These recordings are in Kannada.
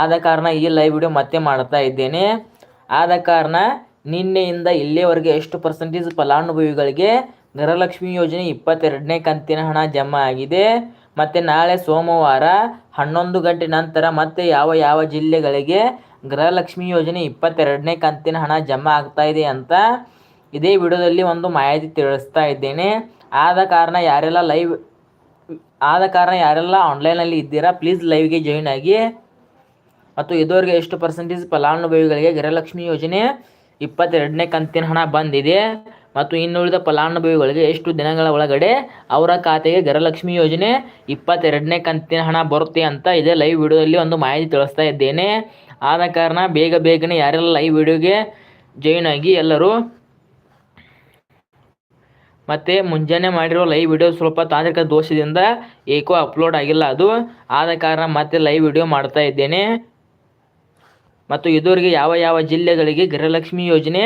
ಆದ ಕಾರಣ ಈ ಲೈವ್ ವಿಡಿಯೋ ಮತ್ತೆ ಮಾಡ್ತಾ ಇದ್ದೇನೆ. ಆದ ಕಾರಣ ನಿನ್ನೆಯಿಂದ ಇಲ್ಲಿಯವರೆಗೆ ಎಷ್ಟು ಪರ್ಸೆಂಟೇಜ್ ಫಲಾನುಭವಿಗಳಿಗೆ ಗೃಹಲಕ್ಷ್ಮಿ ಯೋಜನೆ ಇಪ್ಪತ್ತೆರಡನೇ ಕಂತಿನ ಹಣ ಜಮಾ ಆಗಿದೆ. ಮತ್ತು ನಾಳೆ ಸೋಮವಾರ ಹನ್ನೊಂದು ಗಂಟೆ ನಂತರ ಮತ್ತೆ ಯಾವ ಯಾವ ಜಿಲ್ಲೆಗಳಿಗೆ ಗೃಹಲಕ್ಷ್ಮಿ ಯೋಜನೆ ಇಪ್ಪತ್ತೆರಡನೇ ಕಂತಿನ ಹಣ ಜಮಾ ಆಗ್ತಾ ಇದೆ ಅಂತ ಇದೇ ವಿಡಿಯೋದಲ್ಲಿ ಒಂದು ಮಾಹಿತಿ ತಿಳಿಸ್ತಾ ಇದ್ದೇನೆ. ಆದ ಕಾರಣ ಯಾರೆಲ್ಲ ಲೈವ್ ಆದ ಕಾರಣ ಯಾರೆಲ್ಲ ಆನ್ಲೈನಲ್ಲಿ ಇದ್ದೀರಾ ಪ್ಲೀಸ್ ಲೈವ್ಗೆ ಜಾಯಿನ್ ಆಗಿ. ಮತ್ತು ಇದುವರೆಗೆ ಎಷ್ಟು ಪರ್ಸೆಂಟೇಜ್ ಫಲಾನುಭವಿಗಳಿಗೆ ಗೃಹಲಕ್ಷ್ಮಿ ಯೋಜನೆ ಇಪ್ಪತ್ತೆರಡನೇ ಕಂತಿನ ಹಣ ಬಂದಿದೆ. ಮತ್ತು ಇನ್ನುಳಿದ ಫಲಾನುಭವಿಗಳಿಗೆ ಎಷ್ಟು ದಿನಗಳ ಒಳಗಡೆ ಅವರ ಖಾತೆಗೆ ಗೃಹಲಕ್ಷ್ಮಿ ಯೋಜನೆ ಇಪ್ಪತ್ತೆರಡನೇ ಕಂತಿನ ಹಣ ಬರುತ್ತೆ ಅಂತ ಇದೇ ಲೈವ್ ವಿಡಿಯೋದಲ್ಲಿ ಒಂದು ಮಾಹಿತಿ ತಿಳಿಸ್ತಾ ಇದ್ದೇನೆ. ಆದ ಕಾರಣ ಬೇಗ ಬೇಗನೆ ಯಾರೆಲ್ಲ ಲೈವ್ ವಿಡಿಯೋಗೆ ಜಾಯಿನ್ ಆಗಿ ಎಲ್ಲರೂ ಮತ್ತು ಮುಂಜಾನೆ ಮಾಡಿರೋ ಲೈವ್ ವಿಡಿಯೋ ಸ್ವಲ್ಪ ತಾಂತ್ರಿಕ ದೋಷದಿಂದ ಏಕೋ ಅಪ್ಲೋಡ್ ಆಗಿಲ್ಲ ಅದು. ಆದ ಕಾರಣ ಮತ್ತೆ ಲೈವ್ ವಿಡಿಯೋ ಮಾಡ್ತಾ ಇದ್ದೇನೆ. ಮತ್ತು ಇದುವರೆಗೆ ಯಾವ ಯಾವ ಜಿಲ್ಲೆಗಳಿಗೆ ಗೃಹಲಕ್ಷ್ಮಿ ಯೋಜನೆ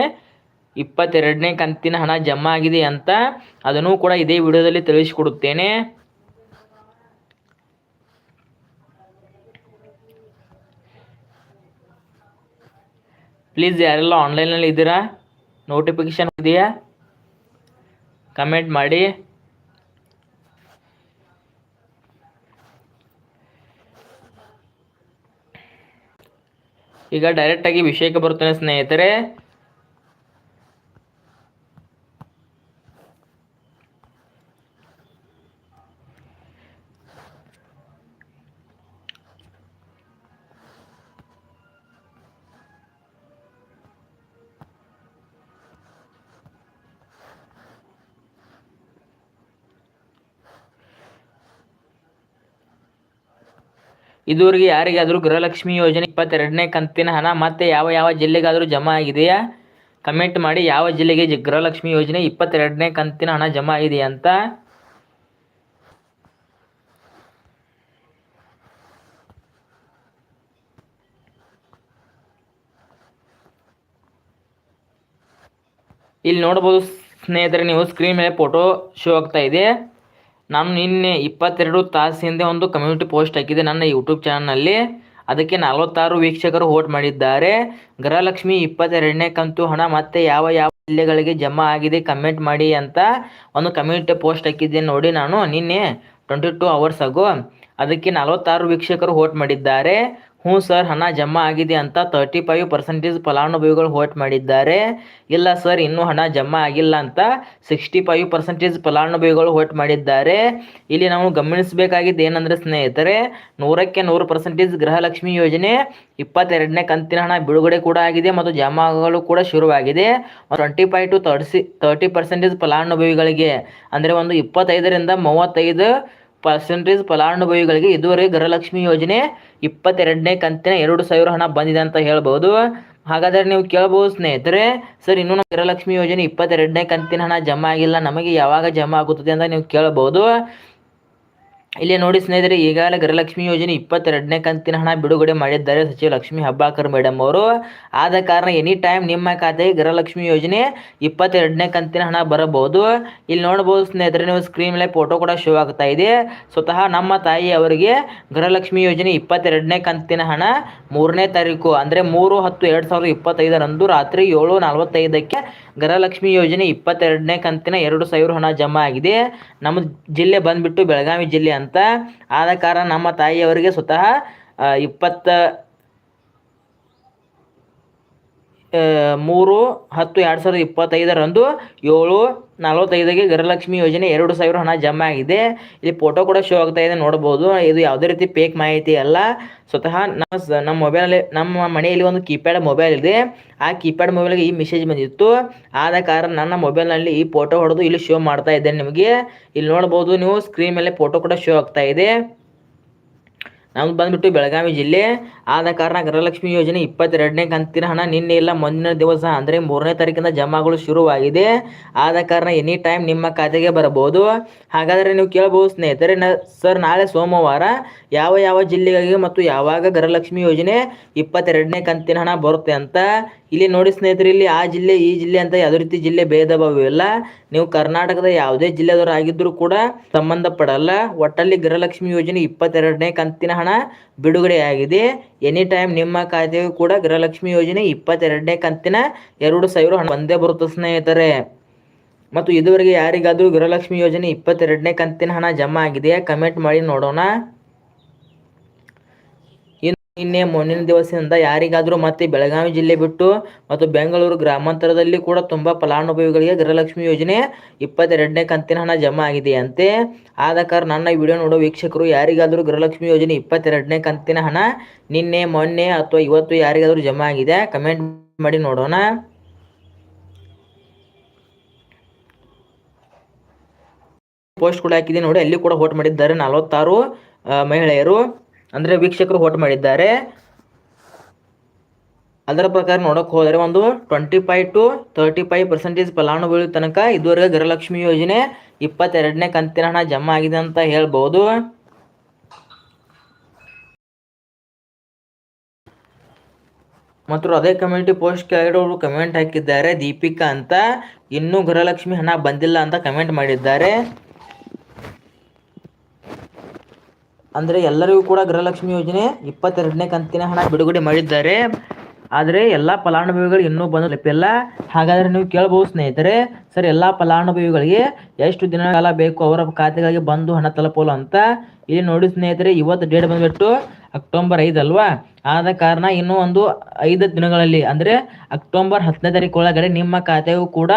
ಇಪ್ಪತ್ತೆರಡನೇ ಕಂತಿನ ಹಣ ಜಮಾ ಆಗಿದೆ ಅಂತ ಅದನ್ನು ಕೂಡ ಇದೇ ವಿಡಿಯೋದಲ್ಲಿ ತಿಳಿಸಿಕೊಡುತ್ತೇನೆ. ಪ್ಲೀಸ್ ಯಾರೆಲ್ಲ ಆನ್ಲೈನಲ್ಲಿ ಇದ್ದೀರಾ? ನೋಟಿಫಿಕೇಶನ್ ಇದೆಯಾ? ಕಮೆಂಟ್ ಮಾಡಿ. ಈಗ ಡೈರೆಕ್ಟಾಗಿ ವಿಷಯಕ್ಕೆ ಬರುತ್ತೇನೆ ಸ್ನೇಹಿತರೆ. ಇದುವರೆಗೆ ಯಾರಿಗಾದರೂ ಗೃಹಲಕ್ಷ್ಮಿ ಯೋಜನೆ ಇಪ್ಪತ್ತೆರಡನೇ ಕಂತಿನ ಹಣ ಮತ್ತೆ ಯಾವ ಯಾವ ಜಿಲ್ಲೆಗಾದರೂ ಜಮಾ ಆಗಿದೆಯಾ? ಕಮೆಂಟ್ ಮಾಡಿ ಯಾವ ಜಿಲ್ಲೆಗೆ ಗೃಹಲಕ್ಷ್ಮಿ ಯೋಜನೆ ಇಪ್ಪತ್ತೆರಡನೇ ಕಂತಿನ ಹಣ ಜಮಾ ಆಗಿದೆಯಾ ಅಂತ. ಇಲ್ಲಿ ನೋಡ್ಬೋದು ಸ್ನೇಹಿತರೆ, ನೀವು ಸ್ಕ್ರೀನ್ ಮೇಲೆ ಫೋಟೋ ಶೋ ಆಗ್ತಾ ಇದೆ. ನಾನು ನಿನ್ನೆ ಇಪ್ಪತ್ತೆರಡು ತಾಸು ಹಿಂದೆ ಒಂದು ಕಮ್ಯುನಿಟಿ ಪೋಸ್ಟ್ ಹಾಕಿದೆ ನನ್ನ ಯೂಟ್ಯೂಬ್ ಚಾನಲ್ನಲ್ಲಿ ಅದಕ್ಕೆ ನಲವತ್ತಾರು ವೀಕ್ಷಕರು ವೋಟ್ ಮಾಡಿದ್ದಾರೆ. ಗೃಹಲಕ್ಷ್ಮಿ ಇಪ್ಪತ್ತೆರಡನೇ ಕಂತು ಹಣ ಮತ್ತೆ ಯಾವ ಯಾವ ಜಿಲ್ಲೆಗಳಿಗೆ ಜಮಾ ಆಗಿದೆ ಕಮೆಂಟ್ ಮಾಡಿ ಅಂತ ಒಂದು ಕಮ್ಯುನಿಟಿ ಪೋಸ್ಟ್ ಹಾಕಿದ್ದೆ ನೋಡಿ ನಾನು ನಿನ್ನೆ ಟ್ವೆಂಟಿ ಟೂ ಅವರ್ಸ್ ಆಗೋ ಅದಕ್ಕೆ ನಲವತ್ತಾರು ವೀಕ್ಷಕರು ವೋಟ್ ಮಾಡಿದ್ದಾರೆ. ಹ್ಞೂ ಸರ್, ಹಣ ಜಮಾ ಆಗಿದೆ ಅಂತ ತರ್ಟಿ ಫೈವ್ ಪರ್ಸೆಂಟೇಜ್ ಫಲಾನುಭವಿಗಳು ವೋಟ್ ಮಾಡಿದ್ದಾರೆ. ಇಲ್ಲ ಸರ್, ಇನ್ನೂ ಹಣ ಜಮಾ ಆಗಿಲ್ಲ ಅಂತ ಸಿಕ್ಸ್ಟಿ ಫೈವ್ ಪರ್ಸೆಂಟೇಜ್ ಫಲಾನುಭವಿಗಳು ವೋಟ್ ಮಾಡಿದ್ದಾರೆ. ಇಲ್ಲಿ ನಾವು ಗಮನಿಸಬೇಕಾಗಿದ್ದು ಏನಂದರೆ ಸ್ನೇಹಿತರೆ, ನೂರಕ್ಕೆ ನೂರು ಪರ್ಸೆಂಟೇಜ್ ಗೃಹಲಕ್ಷ್ಮಿ ಯೋಜನೆ, ಇಪ್ಪತ್ತೆರಡನೇ ಕಂತಿನ ಹಣ ಬಿಡುಗಡೆ ಕೂಡ ಆಗಿದೆ ಮತ್ತು ಜಮಾ ಆಗಲು ಕೂಡ ಶುರುವಾಗಿದೆ. Twenty five to thirty thirty percentage ಫಲಾನುಭವಿಗಳಿಗೆ, ಅಂದರೆ ಒಂದು ಇಪ್ಪತ್ತೈದರಿಂದ ಮೂವತ್ತೈದು ಪರ್ಸೆಂಟೇಜ್ ಫಲಾನುಭವಿಗಳಿಗೆ ಇದುವರೆಗೆ ಗೃಹಲಕ್ಷ್ಮಿ ಯೋಜನೆ ಇಪ್ಪತ್ತೆರಡನೇ ಕಂತಿನ ಎರಡು ಸಾವಿರ ಹಣ ಬಂದಿದೆ ಅಂತ ಹೇಳ್ಬೋದು. ಹಾಗಾದರೆ ನೀವು ಕೇಳ್ಬೋದು ಸ್ನೇಹಿತರೆ, ಸರ್, ಇನ್ನೂ ಗೃಹಲಕ್ಷ್ಮಿ ಯೋಜನೆ ಇಪ್ಪತ್ತೆರಡನೇ ಕಂತಿನ ಹಣ ಜಮಾ ಆಗಿಲ್ಲ, ನಮಗೆ ಯಾವಾಗ ಜಮಾ ಆಗುತ್ತದೆ ಅಂತ ನೀವು ಕೇಳಬಹುದು ಇಲ್ಲಿ ನೋಡಿ ಸ್ನೇಹಿತರೆ, ಈಗಾಗಲೇ ಗೃಹಲಕ್ಷ್ಮಿ ಯೋಜನೆ ಇಪ್ಪತ್ತೆರಡನೇ ಕಂತಿನ ಹಣ ಬಿಡುಗಡೆ ಮಾಡಿದ್ದಾರೆ ಸಚಿವ ಲಕ್ಷ್ಮಿ ಹಬ್ಬಾಕರ್ ಮೇಡಮ್ ಅವರು. ಆದ ಕಾರಣ ಎನಿ ಟೈಮ್ ನಿಮ್ಮ ಖಾತೆಗೆ ಗೃಹಲಕ್ಷ್ಮಿ ಯೋಜನೆ ಇಪ್ಪತ್ತೆರಡನೇ ಕಂತಿನ ಹಣ ಬರಬಹುದು. ಇಲ್ಲಿ ನೋಡಬಹುದು ಸ್ನೇಹಿತರೆ, ನೀವು ಸ್ಕ್ರೀನ್ ಮೇಲೆ ಫೋಟೋ ಕೂಡ ಶೋ ಆಗ್ತಾ ಇದೆ. ಸ್ವತಃ ನಮ್ಮ ತಾಯಿ ಅವರಿಗೆ ಗೃಹಲಕ್ಷ್ಮಿ ಯೋಜನೆ ಇಪ್ಪತ್ತೆರಡನೇ ಕಂತಿನ ಹಣ ಮೂರನೇ ತಾರೀಕು, ಅಂದರೆ ಮೂರು ಹತ್ತು ಎರಡು ಸಾವಿರದ ಇಪ್ಪತ್ತೈದರಂದು ರಾತ್ರಿ ಏಳು ನಲವತ್ತೈದಕ್ಕೆ ಗೃಹಲಕ್ಷ್ಮಿ ಯೋಜನೆ ಇಪ್ಪತ್ತೆರಡನೇ ಕಂತಿನ ಎರಡು ಸಾವಿರ ಹಣ ಜಮಾ ಆಗಿದೆ. ನಮ್ಮ ಜಿಲ್ಲೆ ಬಂದ್ಬಿಟ್ಟು ಬೆಳಗಾವಿ ಜಿಲ್ಲೆ ಅಂತ. ಆದ ಕಾರಣ ನಮ್ಮ ತಾಯಿಯವರಿಗೆ ಸ್ವತಃ ಇಪ್ಪತ್ತು ಆ, ಮೂರು, ಹತ್ತು, ಎರಡು ಸಾವಿರದ ಇಪ್ಪತ್ತೈದರಂದು ಏಳು, ನಲವತ್ತೈದಕ್ಕೆ ಗೃಹಲಕ್ಷ್ಮಿ ಯೋಜನೆ ಎರಡು ಸಾವಿರ ಹಣ ಜಮಾ ಆಗಿದೆ. ಇಲ್ಲಿ ಫೋಟೋ ಕೂಡ ಶೋ ಆಗ್ತಾ ಇದೆ, ನೋಡ್ಬೋದು. ಇದು ಯಾವುದೇ ರೀತಿ ಪೇಕ್ ಮಾಹಿತಿ ಅಲ್ಲ. ಸ್ವತಃ ನಮ್ಮ ನಮ್ಮ ಮೊಬೈಲಲ್ಲಿ ನಮ್ಮ ಮನೆಯಲ್ಲಿ ಒಂದು ಕೀಪ್ಯಾಡ್ ಮೊಬೈಲ್ ಇದೆ. ಆ ಕೀಪ್ಯಾಡ್ ಮೊಬೈಲ್ಗೆ ಈ ಮೆಸೇಜ್ ಬಂದಿತ್ತು. ಆದ ಕಾರಣ ನನ್ನ ಮೊಬೈಲ್ನಲ್ಲಿ ಈ ಫೋಟೋ ಹೊಡೆದು ಇಲ್ಲಿ ಶೋ ಮಾಡ್ತಾ ಇದ್ದೇನೆ ನಿಮಗೆ. ಇಲ್ಲಿ ನೋಡ್ಬೋದು ನೀವು ಸ್ಕ್ರೀನ್ ಮೇಲೆ ಫೋಟೋ ಕೂಡ ಶೋ ಆಗ್ತಾ ಇದೆ. ನಮ್ದು ಬಂದ್ಬಿಟ್ಟು ಬೆಳಗಾವಿ ಜಿಲ್ಲೆ. ಆದ ಕಾರಣ ಗೃಹಲಕ್ಷ್ಮಿ ಯೋಜನೆ ಇಪ್ಪತ್ತೆರಡನೇ ಕಂತಿನ ಹಣ ನಿನ್ನೆ ಇಲ್ಲ ಮುಂದಿನ ದಿವಸ, ಅಂದರೆ ಮೂರನೇ ತಾರೀಕಿಂದ ಜಮಾಗಳು ಶುರುವಾಗಿದೆ. ಆದ ಕಾರಣ ಎನಿ ಟೈಮ್ ನಿಮ್ಮ ಖಾತೆಗೆ ಬರಬಹುದು. ಹಾಗಾದರೆ ನೀವು ಕೇಳಬಹುದು, ಸ್ನೇಹಿತರೆ, ನ, ಸರ್, ನಾಳೆ ಸೋಮವಾರ ಯಾವ ಯಾವ ಜಿಲ್ಲೆಗಳಿಗೆ ಮತ್ತು ಯಾವಾಗ ಗೃಹಲಕ್ಷ್ಮಿ ಯೋಜನೆ ಇಪ್ಪತ್ತೆರಡನೇ ಕಂತಿನ ಹಣ ಬರುತ್ತೆ ಅಂತ ಇಲ್ಲಿ ನೋಡಿ ಸ್ನೇಹಿತರೆ, ಇಲ್ಲಿ ಆ ಜಿಲ್ಲೆ, ಈ ಜಿಲ್ಲೆ ಅಂತ ಯಾವುದೇ ರೀತಿ ಜಿಲ್ಲೆ ಭೇದ ಭಾವ ಇಲ್ಲ. ನೀವು ಕರ್ನಾಟಕದ ಯಾವುದೇ ಜಿಲ್ಲೆದವರು ಆಗಿದ್ದರೂ ಕೂಡ ಸಂಬಂಧಪಡಲ್ಲ. ಒಟ್ಟಲ್ಲಿ ಗೃಹಲಕ್ಷ್ಮಿ ಯೋಜನೆ ಇಪ್ಪತ್ತೆರಡನೇ ಕಂತಿನ ಹಣ ಬಿಡುಗಡೆಯಾಗಿದೆ. ಎನಿ ಟೈಮ್ ನಿಮ್ಮ ಖಾತೆಗೂ ಕೂಡ ಗೃಹಲಕ್ಷ್ಮಿ ಯೋಜನೆ ಇಪ್ಪತ್ತೆರಡನೇ ಕಂತಿನ ಎರಡು ಸಾವಿರ ಹಣ ಒಂದೇ ಬರುತ್ತೆ ಸ್ನೇಹಿತರೆ. ಮತ್ತು ಇದುವರೆಗೆ ಯಾರಿಗಾದರೂ ಗೃಹಲಕ್ಷ್ಮಿ ಯೋಜನೆ ಇಪ್ಪತ್ತೆರಡನೇ ಕಂತಿನ ಹಣ ಜಮಾ ಆಗಿದೆಯಾ? ಕಮೆಂಟ್ ಮಾಡಿ ನೋಡೋಣ. ನಿನ್ನೆ ಮುಂದಿನ ದಿವಸದಿಂದ ಯಾರಿಗಾದರೂ ಮತ್ತೆ ಬೆಳಗಾವಿ ಜಿಲ್ಲೆ ಬಿಟ್ಟು ಮತ್ತು ಬೆಂಗಳೂರು ಗ್ರಾಮಾಂತರದಲ್ಲಿ ಕೂಡ ತುಂಬ ಫಲಾನುಭವಿಗಳಿಗೆ ಗೃಹಲಕ್ಷ್ಮಿ ಯೋಜನೆ ಇಪ್ಪತ್ತೆರಡನೇ ಕಂತಿನ ಹಣ ಜಮಾ ಆಗಿದೆಯಂತೆ. ಆದ ಕಾರಣ ನನ್ನ ವಿಡಿಯೋ ನೋಡೋ ವೀಕ್ಷಕರು ಯಾರಿಗಾದರೂ ಗೃಹಲಕ್ಷ್ಮಿ ಯೋಜನೆ ಇಪ್ಪತ್ತೆರಡನೇ ಕಂತಿನ ಹಣ ನಿನ್ನೆ, ಮೊನ್ನೆ ಅಥವಾ ಇವತ್ತು ಯಾರಿಗಾದರೂ ಜಮಾ ಆಗಿದೆ ಕಮೆಂಟ್ ಮಾಡಿ ನೋಡೋಣ. ಪೋಸ್ಟ್ ಕೂಡ ಹಾಕಿದ್ದೀನಿ ನೋಡಿ, ಅಲ್ಲಿ ಕೂಡ ವೋಟ್ ಮಾಡಿದ್ದಾರೆ ನಲವತ್ತಾರು ಮಹಿಳೆಯರು. ಅಂದರೆ ವೀಕ್ಷಕರು ವೋಟ್ ಮಾಡಿದ್ದಾರೆ. ಅದರ ಪ್ರಕಾರ ನೋಡೋಕೆ ಹೋದರೆ ಒಂದು twenty five to thirty five percentage ಫಲಾನುಭವಿ ತನಕ ಇದುವರೆಗೆ ಗೃಹಲಕ್ಷ್ಮಿ ಯೋಜನೆ ಇಪ್ಪತ್ತೆರಡನೇ ಕಂತಿನ ಹಣ ಜಮಾ ಆಗಿದೆ ಅಂತ ಹೇಳ್ಬೋದು. ಮತ್ತು ಅದೇ ಕಮ್ಯುನಿಟಿ ಪೋಸ್ಟ್ ಕೆಳಗಡೆ ಕಮೆಂಟ್ ಹಾಕಿದ್ದಾರೆ ದೀಪಿಕಾ ಅಂತ. ಇನ್ನೂ ಗೃಹಲಕ್ಷ್ಮಿ ಹಣ ಬಂದಿಲ್ಲ ಅಂತ ಕಮೆಂಟ್ ಮಾಡಿದ್ದಾರೆ. ಅಂದರೆ ಎಲ್ಲರಿಗೂ ಕೂಡ ಗೃಹಲಕ್ಷ್ಮಿ ಯೋಜನೆ ಇಪ್ಪತ್ತೆರಡನೇ ಕಂತಿನ ಹಣ ಬಿಡುಗಡೆ ಮಾಡಿದ್ದಾರೆ. ಆದರೆ ಎಲ್ಲ ಫಲಾನುಭವಿಗಳು ಇನ್ನೂ ಬಂದು ಹಾಗಾದ್ರೆ ಹಾಗಾದರೆ ನೀವು ಕೇಳಬಹುದು ಸ್ನೇಹಿತರೆ, ಸರ್ ಎಲ್ಲ ಫಲಾನುಭವಿಗಳಿಗೆ ಎಷ್ಟು ದಿನ ಕಾಲ ಬೇಕು? ಅವರ ಖಾತೆಗಳಿಗೆ ಬಂದು ಹಣ ತಲುಪಲು ಅಂತ. ಇಲ್ಲಿ ನೋಡಿ ಸ್ನೇಹಿತರೆ, ಇವತ್ತು ಡೇಟ್ ಬಂದುಬಿಟ್ಟು ಅಕ್ಟೋಬರ್ ಐದು ಅಲ್ವಾ? ಆದ ಕಾರಣ ಇನ್ನೂ ಒಂದು ಐದು ದಿನಗಳಲ್ಲಿ, ಅಂದರೆ ಅಕ್ಟೋಬರ್ ಹತ್ತನೇ ತಾರೀಕು ಒಳಗಡೆ ನಿಮ್ಮ ಖಾತೆಗೂ ಕೂಡ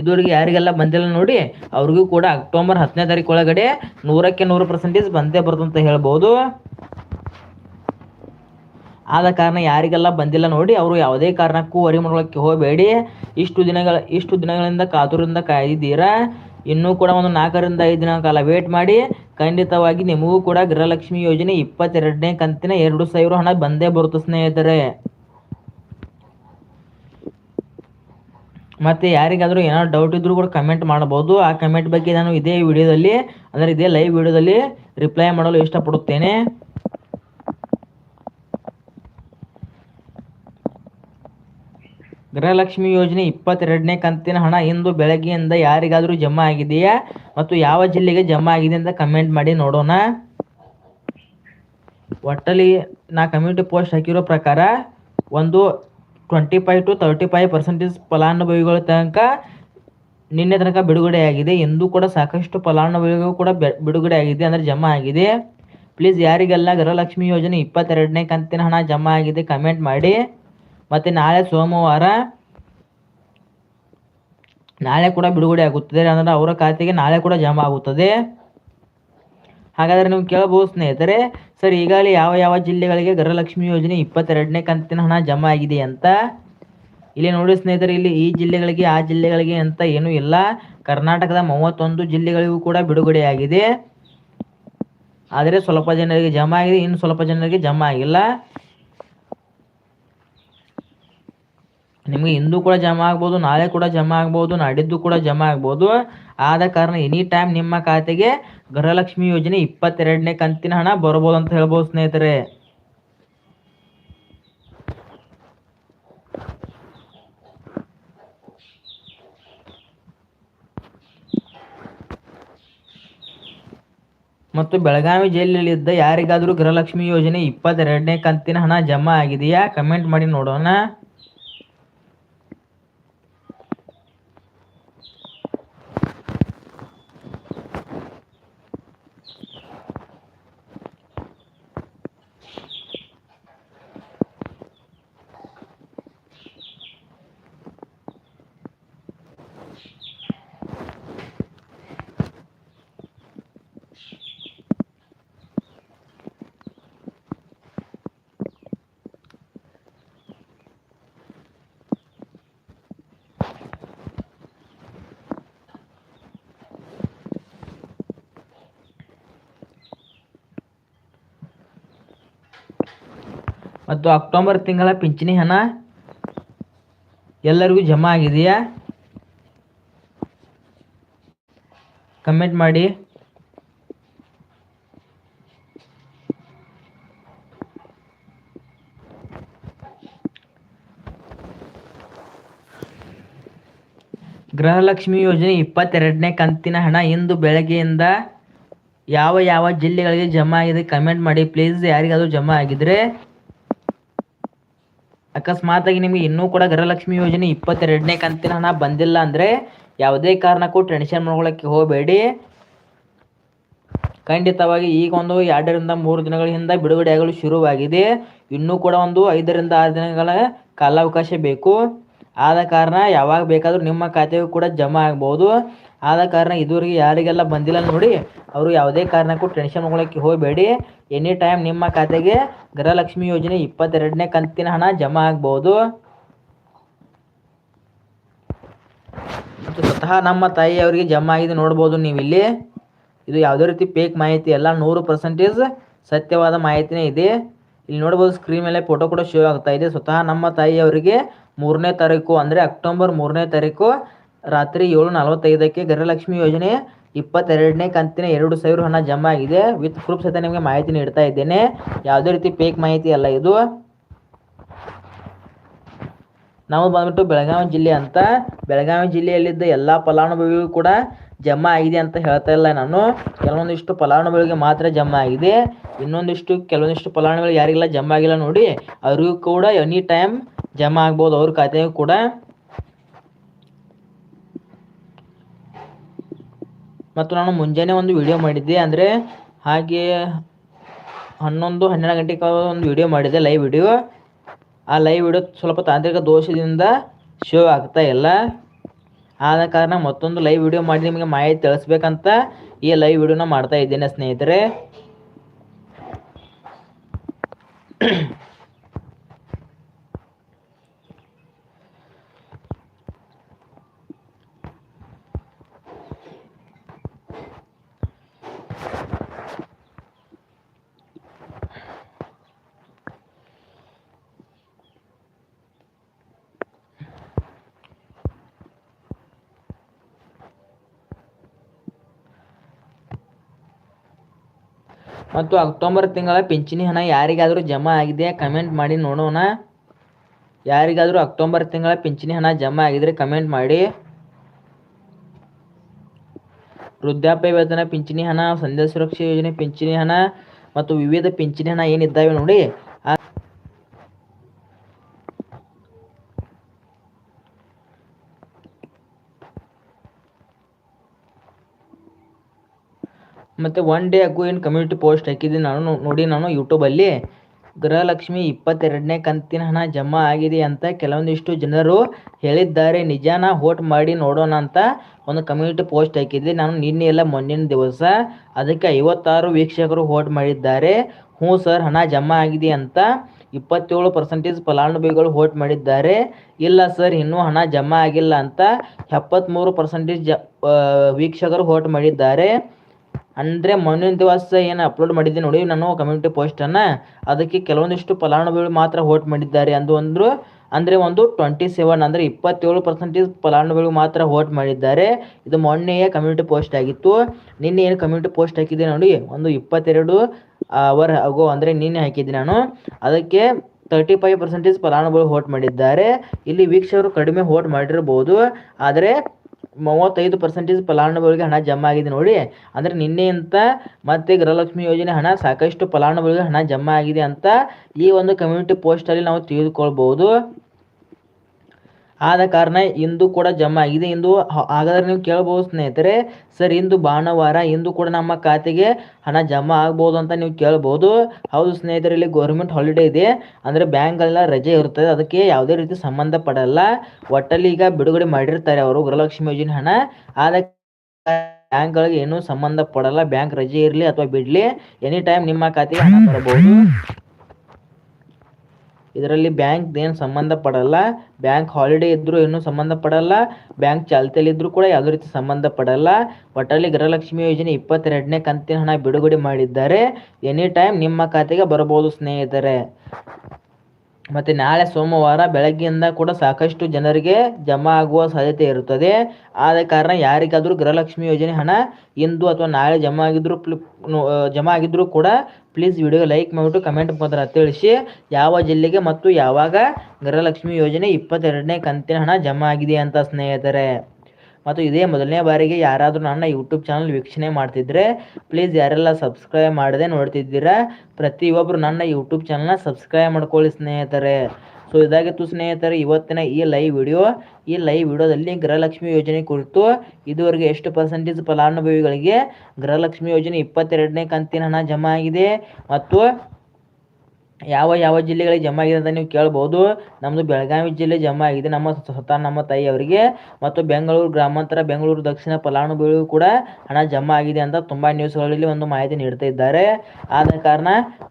ಇದುವರೆಗೆ ಯಾರಿಗೆಲ್ಲ ಬಂದಿಲ್ಲ ನೋಡಿ, ಅವ್ರಿಗೂ ಕೂಡ ಅಕ್ಟೋಬರ್ ಹತ್ತನೇ ತಾರೀಕು ಒಳಗಡೆ ನೂರಕ್ಕೆ ನೂರು ಪರ್ಸೆಂಟೇಜ್ ಬಂದೇ ಬರ್ತಂತ ಹೇಳ್ಬೋದು. ಆದ ಕಾರಣ ಯಾರಿಗೆಲ್ಲ ಬಂದಿಲ್ಲ ನೋಡಿ, ಅವರು ಯಾವುದೇ ಕಾರಣಕ್ಕೂ ವರಿ ಹೋಗಬೇಡಿ. ಇಷ್ಟು ದಿನಗಳ, ಇಷ್ಟು ದಿನಗಳಿಂದ ಕಾತುರಿಂದ ಕಾಯ್ದಿದ್ದೀರಾ? ಇನ್ನೂ ಕೂಡ ಒಂದು ನಾಲ್ಕರಿಂದ ಐದು ದಿನ ಕಾಲ ವೇಟ್ ಮಾಡಿ, ಖಂಡಿತವಾಗಿ ನಿಮಗೂ ಕೂಡ ಗೃಹಲಕ್ಷ್ಮಿ ಯೋಜನೆ ಇಪ್ಪತ್ತೆರಡನೇ ಕಂತಿನ ಎರಡು ಸಾವಿರ ಹಣ ಬಂದೇ ಬರುತ್ತೆ ಸ್ನೇಹಿತರೆ. ಮತ್ತೆ ಯಾರಿಗಾದರೂ ಏನಾದ್ರು ಡೌಟ್ ಇದ್ದರೂ ಕೂಡ ಕಮೆಂಟ್ ಮಾಡಬಹುದು ಆ ಕಮೆಂಟ್ ಬಗ್ಗೆ ನಾನು ಇದೇ ವಿಡಿಯೋದಲ್ಲಿ ಅಂದರೆ ಇದೇ ಲೈವ್ ವಿಡಿಯೋದಲ್ಲಿ ರಿಪ್ಲೈ ಮಾಡಲು ಇಷ್ಟಪಡುತ್ತೇನೆ. ಗೃಹಲಕ್ಷ್ಮಿ ಯೋಜನೆ ಇಪ್ಪತ್ತೆರಡನೇ ಕಂತಿನ ಹಣ ಇಂದು ಬೆಳಗ್ಗೆಯಿಂದ ಯಾರಿಗಾದರೂ ಜಮಾ ಆಗಿದೆಯಾ ಮತ್ತು ಯಾವ ಜಿಲ್ಲೆಗೆ ಜಮಾ ಆಗಿದೆ ಅಂತ ಕಮೆಂಟ್ ಮಾಡಿ ನೋಡೋಣ. ಒಟ್ಟಲ್ಲಿ ನಾ ಕಮ್ಯುನಿಟಿ ಪೋಸ್ಟ್ ಹಾಕಿರೋ ಪ್ರಕಾರ ಒಂದು twenty five to thirty five percentage ಫಲಾನುಭವಿಗಳ ತನಕ ನಿನ್ನೆ ತನಕ ಬಿಡುಗಡೆಯಾಗಿದೆ ಎಂದು ಕೂಡ ಸಾಕಷ್ಟು ಫಲಾನುಭವಿಗಳು ಕೂಡ ಬಿಡುಗಡೆ ಆಗಿದೆ ಅಂದರೆ ಜಮಾ ಆಗಿದೆ. ಪ್ಲೀಸ್ ಯಾರಿಗೆಲ್ಲ ಗೃಹಲಕ್ಷ್ಮಿ ಯೋಜನೆ ಇಪ್ಪತ್ತೆರಡನೇ ಕಂತಿನ ಹಣ ಜಮಾ ಆಗಿದೆ ಕಮೆಂಟ್ ಮಾಡಿ. ಮತ್ತು ನಾಳೆ ಸೋಮವಾರ ನಾಳೆ ಕೂಡ ಬಿಡುಗಡೆ ಆಗುತ್ತದೆ. ಅಂದರೆ ಅವರ ಖಾತೆಗೆ ನಾಳೆ ಕೂಡ ಜಮಾ ಆಗುತ್ತದೆ. ಹಾಗಾದರೆ ನೀವು ಕೇಳಬಹುದು ಸ್ನೇಹಿತರೆ, ಸರ್ ಈಗಾಗಲೇ ಯಾವ ಯಾವ ಜಿಲ್ಲೆಗಳಿಗೆ ಗೃಹಲಕ್ಷ್ಮಿ ಯೋಜನೆ ಇಪ್ಪತ್ತೆರಡನೇ ಕಂತಿನ ಹಣ ಜಮಾ ಆಗಿದೆ ಅಂತ? ಇಲ್ಲಿ ನೋಡಿ ಸ್ನೇಹಿತರೆ, ಇಲ್ಲಿ ಈ ಜಿಲ್ಲೆಗಳಿಗೆ, ಆ ಜಿಲ್ಲೆಗಳಿಗೆ ಅಂತ ಏನೂ ಇಲ್ಲ. ಕರ್ನಾಟಕದ ಮೂವತ್ತೊಂದು ಜಿಲ್ಲೆಗಳಿಗೂ ಕೂಡ ಬಿಡುಗಡೆಯಾಗಿದೆ ಆದರೆ ಸ್ವಲ್ಪ ಜನರಿಗೆ ಜಮಾ ಆಗಿದೆ, ಇನ್ನು ಸ್ವಲ್ಪ ಜನರಿಗೆ ಜಮಾ ಆಗಿಲ್ಲ. ನಿಮಗೆ ಇಂದು ಕೂಡ ಜಮಾ ಆಗ್ಬೋದು, ನಾಳೆ ಕೂಡ ಜಮಾ ಆಗ್ಬೋದು, ನಾಡಿದ್ದು ಕೂಡ ಜಮಾ ಆಗ್ಬೋದು. ಆದ ಕಾರಣ ಎನಿ ಟೈಮ್ ನಿಮ್ಮ ಖಾತೆಗೆ ಗೃಹಲಕ್ಷ್ಮಿ ಯೋಜನೆ ಇಪ್ಪತ್ತೆರಡನೇ ಕಂತಿನ ಹಣ ಬರಬಹುದು ಅಂತ ಹೇಳ್ಬೋದು ಸ್ನೇಹಿತರೆ. ಮತ್ತು ಬೆಳಗಾವಿ ಜೈಲಿನಲ್ಲಿದ್ದ ಯಾರಿಗಾದರೂ ಗೃಹಲಕ್ಷ್ಮಿ ಯೋಜನೆ ಇಪ್ಪತ್ತೆರಡನೇ ಕಂತಿನ ಹಣ ಜಮಾ ಆಗಿದೆಯಾ? ಕಮೆಂಟ್ ಮಾಡಿ ನೋಡೋಣ. ಮತ್ತು ಅಕ್ಟೋಬರ್ ತಿಂಗಳ ಪಿಂಚಣಿ ಹಣ ಎಲ್ಲರಿಗೂ ಜಮಾ ಆಗಿದೆಯಾ? ಕಮೆಂಟ್ ಮಾಡಿ. ಗೃಹಲಕ್ಷ್ಮಿ ಯೋಜನೆ ಇಪ್ಪತ್ತೆರಡನೇ ಕಂತಿನ ಹಣ ಇಂದು ಬೆಳಗ್ಗೆಯಿಂದ ಯಾವ ಯಾವ ಜಿಲ್ಲೆಗಳಿಗೆ ಜಮಾ ಆಗಿದೆ ಕಮೆಂಟ್ ಮಾಡಿ. ಪ್ಲೀಸ್ ಯಾರಿಗಾದರೂ ಜಮಾ ಆಗಿದ್ರೆ ಅಕಸ್ಮಾತಾಗಿ ನಿಮಗೆ ಇನ್ನೂ ಕೂಡ ಗೃಹಲಕ್ಷ್ಮಿ ಯೋಜನೆ ಇಪ್ಪತ್ತೆರಡನೇ ಕಂತಿನ ಹಣ ಬಂದಿಲ್ಲ ಅಂದರೆ ಯಾವುದೇ ಕಾರಣಕ್ಕೂ ಟೆನ್ಷನ್ ಮಾಡ್ಕೊಳ್ಳೋಕ್ಕೆ ಹೋಗಬೇಡಿ. ಖಂಡಿತವಾಗಿ ಈಗ ಒಂದು ಎರಡರಿಂದ ಮೂರು ದಿನಗಳ ಹಿಂದೆ ಬಿಡುಗಡೆಯಾಗಲು ಶುರುವಾಗಿದೆ. ಇನ್ನೂ ಕೂಡ ಒಂದು ಐದರಿಂದ ಆರು ದಿನಗಳ ಕಾಲಾವಕಾಶ ಬೇಕು. ಆದ ಕಾರಣ ಯಾವಾಗ ಬೇಕಾದರೂ ನಿಮ್ಮ ಖಾತೆಗೂ ಕೂಡ ಜಮಾ ಆಗ್ಬೋದು. ಆದ ಕಾರಣ ಇದುವರೆಗೆ ಯಾರಿಗೆಲ್ಲ ಬಂದಿಲ್ಲ ನೋಡಿ, ಅವರು ಯಾವುದೇ ಕಾರಣಕ್ಕೂ ಟೆನ್ಷನ್ ಮಾಡ್ಕೊಳ್ಳೋಕ್ಕೆ ಹೋಗಬೇಡಿ. ಎನಿ ಟೈಮ್ ನಿಮ್ಮ ಖಾತೆಗೆ ಗೃಹಲಕ್ಷ್ಮಿ ಯೋಜನೆ ಇಪ್ಪತ್ತೆರಡನೇ ಕಂತಿನ ಹಣ ಜಮಾ ಆಗ್ಬೋದು. ಮತ್ತು ಸ್ವತಃ ನಮ್ಮ ತಾಯಿಯವರಿಗೆ ಜಮಾ ಆಗಿದೆ ನೋಡ್ಬೋದು ನೀವು ಇಲ್ಲಿ ಇದು ಯಾವುದೇ ರೀತಿ ಪೇಕ್ ಮಾಹಿತಿ ಅಲ್ಲ, ನೂರು ಪರ್ಸೆಂಟೇಜ್ ಸತ್ಯವಾದ ಮಾಹಿತಿನೇ ಇದೆ. ಇಲ್ಲಿ ನೋಡ್ಬೋದು ಸ್ಕ್ರೀನ್ ಮೇಲೆ ಫೋಟೋ ಕೂಡ ಶೋ ಆಗ್ತಾ ಇದೆ. ಸ್ವತಃ ನಮ್ಮ ತಾಯಿಯವರಿಗೆ ಮೂರನೇ ತಾರೀಕು ಅಂದರೆ ಅಕ್ಟೋಬರ್ ಮೂರನೇ ತಾರೀಕು ರಾತ್ರಿ ಏಳು ನಲವತ್ತೈದಕ್ಕೆ ಗೃಹಲಕ್ಷ್ಮಿ ಯೋಜನೆ ಇಪ್ಪತ್ತೆರಡನೇ ಕಂತಿನ ಎರಡು ಸಾವಿರ ಹಣ ಜಮಾ ಆಗಿದೆ. ವಿತ್ ಪ್ರೂಫ್ ಸಹಿತ ನಿಮಗೆ ಮಾಹಿತಿ ನೀಡ್ತಾ ಇದ್ದೇನೆ. ಯಾವುದೇ ರೀತಿ ಫೇಕ್ ಮಾಹಿತಿ ಅಲ್ಲ ಇದು. ನಾವು ಬಂದ್ಬಿಟ್ಟು ಬೆಳಗಾವಿ ಜಿಲ್ಲೆ ಅಂತ. ಬೆಳಗಾವಿ ಜಿಲ್ಲೆಯಲ್ಲಿದ್ದ ಎಲ್ಲ ಫಲಾನುಭವಿಗಳು ಕೂಡ ಜಮಾ ಆಗಿದೆ ಅಂತ ಹೇಳ್ತಾ ಇಲ್ಲ ನಾನು. ಕೆಲವೊಂದಿಷ್ಟು ಫಲಾನುಭವಿಗಳಿಗೆ ಮಾತ್ರ ಜಮಾ ಆಗಿದೆ. ಇನ್ನೊಂದಿಷ್ಟು ಕೆಲವೊಂದಿಷ್ಟು ಫಲಾನುಭವಿಗಳು ಯಾರಿಗೆಲ್ಲ ಜಮಾ ಆಗಿಲ್ಲ ನೋಡಿ, ಅವ್ರಿಗೂ ಕೂಡ ಎನಿ ಟೈಮ್ ಜಮಾ ಆಗ್ಬೋದು. ಅವ್ರ ಖಾತೆಗೂ ಕೂಡ. ಮತ್ತು ನಾನು ಮುಂಜಾನೆ ಒಂದು ವಿಡಿಯೋ ಮಾಡಿದ್ದೆ. ಅಂದರೆ ಹಾಗೆ ಹನ್ನೊಂದು, ಹನ್ನೆರಡು ಗಂಟೆಗೆ ಒಂದು ವಿಡಿಯೋ ಮಾಡಿದ್ದೆ ಲೈವ್ ವಿಡಿಯೋ ಆ ಲೈವ್ ವಿಡಿಯೋ ಸ್ವಲ್ಪ ತಾಂತ್ರಿಕ ದೋಷದಿಂದ ಶೋ ಆಗ್ತಾ ಇಲ್ಲ. ಆದ ಕಾರಣ ಮತ್ತೊಂದು ಲೈವ್ ವಿಡಿಯೋ ಮಾಡಿ ನಿಮಗೆ ಮಾಹಿತಿ ತಿಳಿಸ್ಬೇಕಂತ ಈ ಲೈವ್ ವಿಡಿಯೋನ ಮಾಡ್ತಾ ಇದ್ದೇನೆ ಸ್ನೇಹಿತರೆ. ಮತ್ತು ಅಕ್ಟೋಬರ್ ತಿಂಗಳ ಪಿಂಚಣಿ ಹಣ ಯಾರಿಗಾದರೂ ಜಮಾ ಆಗಿದೆ ಕಮೆಂಟ್ ಮಾಡಿ ನೋಡೋಣ. ಯಾರಿಗಾದರೂ ಅಕ್ಟೋಬರ್ ತಿಂಗಳ ಪಿಂಚಣಿ ಹಣ ಜಮಾ ಆಗಿದ್ರೆ ಕಮೆಂಟ್ ಮಾಡಿ. ವೃದ್ಧಾಪ್ಯ ವೇತನ ಪಿಂಚಣಿ ಹಣ ಸಂಧ್ಯಾ ಸುರಕ್ಷಾ ಯೋಜನೆ ಪಿಂಚಣಿ ಹಣ ಮತ್ತು ವಿವಿಧ ಪಿಂಚಣಿ ಹಣ ಏನಿದ್ದಾವೆ ನೋಡಿ ಆ ಮತ್ತು ಒನ್ ಡೇ ಅಗೋ ಏನು ಕಮ್ಯುನಿಟಿ ಪೋಸ್ಟ್ ಹಾಕಿದ್ದೀನಿ ನಾನು ನೋಡಿ ನಾನು ಯೂಟ್ಯೂಬಲ್ಲಿ ಗೃಹಲಕ್ಷ್ಮಿ ಇಪ್ಪತ್ತೆರಡನೇ ಕಂತಿನ ಹಣ ಜಮಾ ಆಗಿದೆ ಅಂತ ಕೆಲವೊಂದಿಷ್ಟು ಜನರು ಹೇಳಿದ್ದಾರೆ. ನಿಜಾನ ವೋಟ್ ಮಾಡಿ ನೋಡೋಣ ಅಂತ ಒಂದು ಕಮ್ಯುನಿಟಿ ಪೋಸ್ಟ್ ಹಾಕಿದ್ದೆ. ನಾನು ನಿನ್ನೆ ಎಲ್ಲ ಮೊನ್ನಿನ ದಿವಸ. ಅದಕ್ಕೆ ಐವತ್ತಾರು ವೀಕ್ಷಕರು ವೋಟ್ ಮಾಡಿದ್ದಾರೆ. ಹ್ಞೂ ಸರ್ ಹಣ ಜಮಾ ಆಗಿದೆ ಅಂತ ಇಪ್ಪತ್ತೇಳು ಪರ್ಸೆಂಟೇಜ್ ಫಲಾನುಭವಿಗಳು ವೋಟ್ ಮಾಡಿದ್ದಾರೆ. ಇಲ್ಲ ಸರ್ ಇನ್ನೂ ಹಣ ಜಮಾ ಆಗಿಲ್ಲ ಅಂತ ಎಪ್ಪತ್ತ್ಮೂರು ಪರ್ಸೆಂಟೇಜ್ ಜ ವೀಕ್ಷಕರು ವೋಟ್ ಮಾಡಿದ್ದಾರೆ. ಅಂದರೆ ಮೊನ್ನೆ ದಿವಸ ಏನು ಅಪ್ಲೋಡ್ ಮಾಡಿದ್ದೆ ನೋಡಿ ನಾನು ಕಮ್ಯುನಿಟಿ ಪೋಸ್ಟನ್ನು ಅದಕ್ಕೆ ಕೆಲವೊಂದಿಷ್ಟು ಫಲಾನುಭವಿಗಳು ಮಾತ್ರ ವೋಟ್ ಮಾಡಿದ್ದಾರೆ ಅಂದು ಅಂದರು. ಅಂದರೆ ಒಂದು ಟ್ವೆಂಟಿ ಸೆವೆನ್ ಅಂದರೆ ಇಪ್ಪತ್ತೇಳು ಪರ್ಸೆಂಟೇಜ್ ಫಲಾನುಭವಿಗಳು ಮಾತ್ರ ವೋಟ್ ಮಾಡಿದ್ದಾರೆ. ಇದು ಮೊನ್ನೆಯ ಕಮ್ಯುನಿಟಿ ಪೋಸ್ಟ್ ಆಗಿತ್ತು. ನಿನ್ನೆ ಏನು ಕಮ್ಯುನಿಟಿ ಪೋಸ್ಟ್ ಹಾಕಿದ್ದೆ ನೋಡಿ, ಒಂದು ಇಪ್ಪತ್ತೆರಡು ಅವರ್ ಆಗೋ ಅಂದರೆ ನಿನ್ನೆ ಹಾಕಿದ್ದೆ ನಾನು. ಅದಕ್ಕೆ ತರ್ಟಿ ಫೈವ್ ಪರ್ಸೆಂಟೇಜ್ ಫಲಾನುಭವಿಗಳು ವೋಟ್ ಮಾಡಿದ್ದಾರೆ. ಇಲ್ಲಿ ವೀಕ್ಷಕರು ಕಡಿಮೆ ವೋಟ್ ಮಾಡಿರ್ಬೋದು. ಆದರೆ ಮೂವತ್ತೈದು ಪರ್ಸೆಂಟೇಜ್ ಫಲಾನುಭವಿಗಳಿಗೆ ಹಣ ಜಮಾ ಆಗಿದೆ ನೋಡಿ. ಅಂದರೆ ನಿನ್ನೆಯಿಂದ ಮತ್ತೆ ಗೃಹಲಕ್ಷ್ಮಿ ಯೋಜನೆ ಹಣ ಸಾಕಷ್ಟು ಫಲಾನುಭವಿಗಳಿಗೆ ಹಣ ಜಮಾ ಆಗಿದೆ ಅಂತ ಈ ಒಂದು ಕಮ್ಯುನಿಟಿ ಪೋಸ್ಟಲ್ಲಿ ನಾವು ತಿಳಿದುಕೊಳ್ಬೋದು. ಆದ ಕಾರಣ ಇಂದು ಕೂಡ ಜಮಾ ಆಗಿದೆ. ಇಂದು ಹಾಗಾದ್ರೆ ನೀವು ಕೇಳಬಹುದು ಸ್ನೇಹಿತರೆ, ಸರ್, ಇಂದು ಭಾನುವಾರ, ಇಂದು ಕೂಡ ನಮ್ಮ ಖಾತೆಗೆ ಹಣ ಜಮಾ ಆಗ್ಬೋದು ಅಂತ ನೀವು ಕೇಳಬಹುದು ಹೌದು ಸ್ನೇಹಿತರೆ, ಇಲ್ಲಿ ಗೌರ್ಮೆಂಟ್ ಹಾಲಿಡೇ ಇದೆ. ಅಂದರೆ ಬ್ಯಾಂಕ್ಗಳೆಲ್ಲ ರಜೆ ಇರ್ತದೆ. ಅದಕ್ಕೆ ಯಾವುದೇ ರೀತಿ ಸಂಬಂಧ ಪಡಲ್ಲ. ಒಟ್ಟಲ್ಲಿ ಈಗ ಬಿಡುಗಡೆ ಮಾಡಿರ್ತಾರೆ ಅವರು ಗೃಹಲಕ್ಷ್ಮಿ ಯೋಜನೆ ಹಣ. ಆದ ಬ್ಯಾಂಕ್ಗಳಿಗೆ ಏನು ಸಂಬಂಧ ಪಡಲ್ಲ. ಬ್ಯಾಂಕ್ ರಜೆ ಇರಲಿ ಅಥವಾ ಬಿಡ್ಲಿ ಎನಿ ಟೈಮ್ ನಿಮ್ಮ ಖಾತೆಗೆ ಹಣ ಬರಬಹುದು ಇದರಲ್ಲಿ ಬ್ಯಾಂಕ್ ಏನು ಸಂಬಂಧ ಪಡಲ್ಲ. ಬ್ಯಾಂಕ್ ಹಾಲಿಡೇ ಇದ್ದರೂ ಏನು ಸಂಬಂಧ ಪಡಲ್ಲ. ಬ್ಯಾಂಕ್ ಚಾಲ್ತಿಯಲ್ಲಿದ್ದರೂ ಕೂಡ ಯಾವುದೇ ರೀತಿ ಸಂಬಂಧ ಪಡಲ್ಲ. ಒಟ್ಟಲ್ಲಿ ಗೃಹಲಕ್ಷ್ಮಿ ಯೋಜನೆ ಇಪ್ಪತ್ತೆರಡನೇ ಕಂತಿನ ಹಣ ಬಿಡುಗಡೆ ಮಾಡಿದ್ದಾರೆ. ಎನಿ ಟೈಮ್ ನಿಮ್ಮ ಖಾತೆಗೆ ಬರಬಹುದು ಸ್ನೇಹಿತರೆ. ಮತ್ತು ನಾಳೆ ಸೋಮವಾರ ಬೆಳಗ್ಗೆಯಿಂದ ಕೂಡ ಸಾಕಷ್ಟು ಜನರಿಗೆ ಜಮಾ ಆಗುವ ಸಾಧ್ಯತೆ ಇರುತ್ತದೆ. ಆದ ಕಾರಣ ಯಾರಿಗಾದರೂ ಗೃಹಲಕ್ಷ್ಮಿ ಯೋಜನೆ ಹಣ ಇಂದು ಅಥವಾ ನಾಳೆ ಜಮಾ ಆಗಿದ್ರು ಜಮಾ ಆಗಿದ್ದರೂ ಕೂಡ ಪ್ಲೀಸ್ ವಿಡಿಯೋ ಲೈಕ್ ಮಾಡಿಬಿಟ್ಟು ಕಮೆಂಟ್ ಮುಖಾಂತರ ತಿಳಿಸಿ. ಯಾವ ಜಿಲ್ಲೆಗೆ ಮತ್ತು ಯಾವಾಗ ಗೃಹಲಕ್ಷ್ಮಿ ಯೋಜನೆ ಇಪ್ಪತ್ತೆರಡನೇ ಕಂತಿನ ಹಣ ಜಮಾ ಆಗಿದೆ ಅಂತ ಸ್ನೇಹಿತರೆ. ಮತ್ತು ಇದೇ ಮೊದಲನೇ ಬಾರಿಗೆ ಯಾರಾದರೂ ನನ್ನ ಯೂಟ್ಯೂಬ್ ಚಾನಲ್ ವೀಕ್ಷಣೆ ಮಾಡ್ತಿದ್ರೆ ಪ್ಲೀಸ್ ಯಾರೆಲ್ಲ ಸಬ್ಸ್ಕ್ರೈಬ್ ಮಾಡದೆ ನೋಡ್ತಿದ್ದೀರಾ ಪ್ರತಿಯೊಬ್ಬರು ನನ್ನ ಯೂಟ್ಯೂಬ್ ಚಾನಲ್ನ ಸಬ್ಸ್ಕ್ರೈಬ್ ಮಾಡ್ಕೊಳ್ಳಿ ಸ್ನೇಹಿತರೆ. ಸೊ ಇದಾಗಿತ್ತು ಸ್ನೇಹಿತರೆ, ಇವತ್ತಿನ ಈ ಲೈವ್ ವಿಡಿಯೋ ಈ ಲೈವ್ ವಿಡಿಯೋದಲ್ಲಿ ಗೃಹಲಕ್ಷ್ಮಿ ಯೋಜನೆ ಕುರಿತು ಇದುವರೆಗೆ ಎಷ್ಟು ಪರ್ಸೆಂಟೇಜ್ ಫಲಾನುಭವಿಗಳಿಗೆ ಗೃಹಲಕ್ಷ್ಮಿ ಯೋಜನೆ ಇಪ್ಪತ್ತೆರಡನೇ ಕಂತಿನ ಹಣ ಜಮಾ ಆಗಿದೆ ಮತ್ತು ಯಾವ ಯಾವ ಜಿಲ್ಲೆಗಳಿಗೆ ಜಮಾ ಆಗಿದೆ ಅಂತ ನೀವು ಕೇಳ್ಬೋದು. ನಮ್ಮದು ಬೆಳಗಾವಿ ಜಿಲ್ಲೆ ಜಮಾ ಆಗಿದೆ. ನಮ್ಮ ಸ್ವತಃ ನಮ್ಮ ತಾಯಿ ಅವರಿಗೆ. ಮತ್ತು ಬೆಂಗಳೂರು ಗ್ರಾಮಾಂತರ, ಬೆಂಗಳೂರು ದಕ್ಷಿಣ ಫಲಾನುಭವಿಗಳು ಕೂಡ ಹಣ ಜಮಾ ಆಗಿದೆ ಅಂತ ತುಂಬ ನ್ಯೂಸ್ಗಳಲ್ಲಿ ಒಂದು ಮಾಹಿತಿ ನೀಡ್ತಾ ಇದ್ದಾರೆ. ಆದ ಕಾರಣ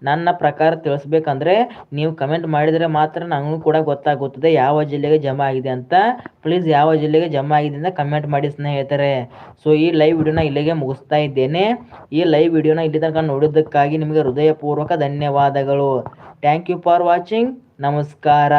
ನನ್ನ ಪ್ರಕಾರ ತಿಳಿಸ್ಬೇಕಂದ್ರೆ ನೀವು ಕಮೆಂಟ್ ಮಾಡಿದರೆ ಮಾತ್ರ ನನಗೂ ಕೂಡ ಗೊತ್ತಾಗುತ್ತದೆ ಯಾವ ಜಿಲ್ಲೆಗೆ ಜಮಾ ಆಗಿದೆ ಅಂತ. ಪ್ಲೀಸ್ ಯಾವ ಜಿಲ್ಲೆಗೆ ಜಮಾ ಆಗಿದೆ ಅಂತ ಕಮೆಂಟ್ ಮಾಡಿ ಸ್ನೇಹಿತರೆ. ಸೊ ಈ ಲೈವ್ ವಿಡಿಯೋನ ಇಲ್ಲಿಗೆ ಮುಗಿಸ್ತಾ ಇದ್ದೇನೆ. ಈ ಲೈವ್ ವಿಡಿಯೋನ ಇಲ್ಲಿ ತನಕ ನೋಡಿದ್ದಕ್ಕಾಗಿ ನಿಮಗೆ ಹೃದಯಪೂರ್ವಕ ಧನ್ಯವಾದಗಳು. ಥ್ಯಾಂಕ್ ಯು ಫಾರ್ ವಾಚಿಂಗ್ ನಮಸ್ಕಾರ